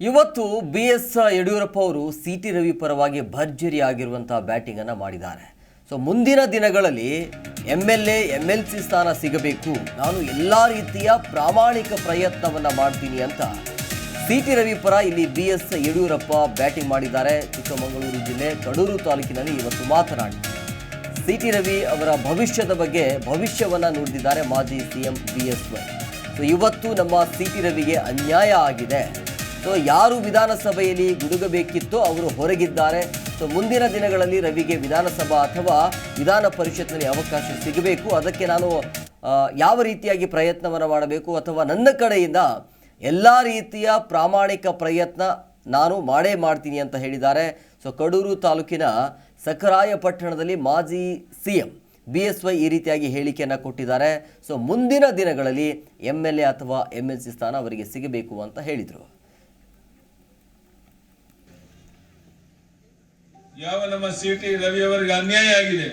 ಇವತ್ತು B S Yediyurappa ಅವರು C T Ravi ಪರವಾಗಿ ಭರ್ಜರಿ ಆಗಿರುವಂತಹ ಬ್ಯಾಟಿಂಗ್ ಅನ್ನ ಮಾಡಿದ್ದಾರೆ. ಸೊ ಮುಂದಿನ ದಿನಗಳಲ್ಲಿ M L A M L C ಸ್ಥಾನ ಸಿಗಬೇಕು. ನಾನು ಎಲ್ಲ ರೀತಿಯ ಪ್ರಾಮಾಣಿಕ ಪ್ರಯತ್ನವನ್ನ ಮಾಡ್ತೀನಿ ಅಂತ ಸಿ ಟಿ ರವಿ ಪರ ಇಲ್ಲಿ ಬಿ ಎಸ್ ಯಡಿಯೂರಪ್ಪ ಬ್ಯಾಟಿಂಗ್ ಮಾಡಿದ್ದಾರೆ. ಚಿಕ್ಕಮಗಳೂರು ಜಿಲ್ಲೆ, ಕಡೂರು ತಾಲೂಕಿನಲ್ಲಿ ಇವತ್ತು ಮಾತನಾಡಿ ಸಿ ಟಿ ರವಿ ಅವರ ಭವಿಷ್ಯದ ಬಗ್ಗೆ ಭವಿಷ್ಯವನ್ನ ನುಡಿದಿದ್ದಾರೆ ಮಾಜಿ CM B S Y. So ಇವತ್ತು ನಮ್ಮ ಸಿ ಟಿ ರವಿಗೆ ಅನ್ಯಾಯ ಆಗಿದೆ. ಸೊ ಯಾರು ವಿಧಾನಸಭೆಯಲ್ಲಿ ಗುಡುಗಬೇಕಿತ್ತೋ ಅವರು ಹೊರಗಿದ್ದಾರೆ. ಸೊ ಮುಂದಿನ ದಿನಗಳಲ್ಲಿ ರವಿಗೆ ವಿಧಾನಸಭಾ ಅಥವಾ ವಿಧಾನ ಪರಿಷತ್ನಲ್ಲಿ ಅವಕಾಶ ಸಿಗಬೇಕು. ಅದಕ್ಕೆ ನಾನು ಯಾವ ರೀತಿಯಾಗಿ ಪ್ರಯತ್ನವನ್ನು ಮಾಡಬೇಕು ಅಥವಾ ನನ್ನ ಕಡೆಯಿಂದ ಎಲ್ಲ ರೀತಿಯ ಪ್ರಾಮಾಣಿಕ ಪ್ರಯತ್ನ ನಾನು ಮಾಡೇ ಮಾಡ್ತೀನಿ ಅಂತ ಹೇಳಿದ್ದಾರೆ. ಸೊ ಕಡೂರು ತಾಲೂಕಿನ ಸಖರಾಯಪಟ್ಟಣದಲ್ಲಿ ಮಾಜಿ C M B S Y ಈ ರೀತಿಯಾಗಿ ಹೇಳಿಕೆಯನ್ನು ಕೊಟ್ಟಿದ್ದಾರೆ. ಸೊ ಮುಂದಿನ ದಿನಗಳಲ್ಲಿ ಎಂ ಎಲ್ ಎ ಅಥವಾ ಎಂ ಎಲ್ ಸಿ ಸ್ಥಾನ ಅವರಿಗೆ ಸಿಗಬೇಕು ಅಂತ ಹೇಳಿದರು. ಯಾವ ನಮ್ಮ ಸಿಟಿ ರವಿಯವರಿಗೆ ಅನ್ಯಾಯ ಆಗಿದೆ?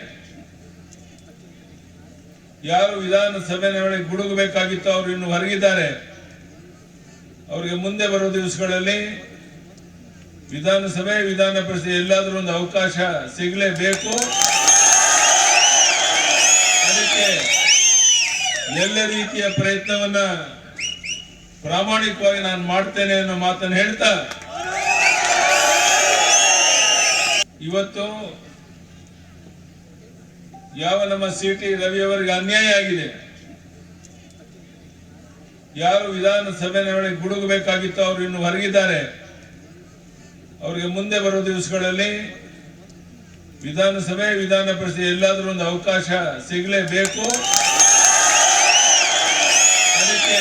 ಯಾರು ವಿಧಾನಸಭೆ ಒಳಗೆ ಗುಡುಗಬೇಕಾಗಿತ್ತು, ಅವರು ಇನ್ನು ಹೊರಗಿದ್ದಾರೆ. ಅವರಿಗೆ ಮುಂದೆ ಬರುವ ದಿವಸಗಳಲ್ಲಿ ವಿಧಾನಸಭೆ, ವಿಧಾನ ಪರಿಷತ್ ಎಲ್ಲಾದರೂ ಒಂದು ಅವಕಾಶ ಸಿಗಲೇಬೇಕು. ಅದಕ್ಕೆ ಎಲ್ಲ ರೀತಿಯ ಪ್ರಯತ್ನವನ್ನ ಪ್ರಾಮಾಣಿಕವಾಗಿ ನಾನು ಮಾಡ್ತೇನೆ ಅನ್ನೋ ಮಾತನ್ನು ಹೇಳ್ತಾ ಇವತ್ತು ಯಾವ ನಮ್ಮ ಸಿಟಿ ರವಿಯವರಿಗೆ ಅನ್ಯಾಯ ಆಗಿದೆ? ಯಾರು ವಿಧಾನಸಭೆ ಒಳಗೆ ಗುಡುಗಬೇಕಾಗಿತ್ತು, ಅವರು ಇನ್ನು ಹೊರಗಿದ್ದಾರೆ. ಅವರಿಗೆ ಮುಂದೆ ಬರುವ ದಿವಸಗಳಲ್ಲಿ ವಿಧಾನಸಭೆ, ವಿಧಾನ ಪರಿಷತ್ ಎಲ್ಲಾದರೂ ಒಂದು ಅವಕಾಶ ಸಿಗಲೇಬೇಕು. ಅದಕ್ಕೆ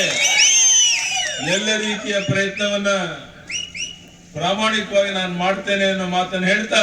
ಎಲ್ಲ ರೀತಿಯ ಪ್ರಯತ್ನವನ್ನ ಪ್ರಾಮಾಣಿಕವಾಗಿ ನಾನು ಮಾಡ್ತೇನೆ ಅನ್ನೋ ಮಾತನ್ನು ಹೇಳ್ತಾ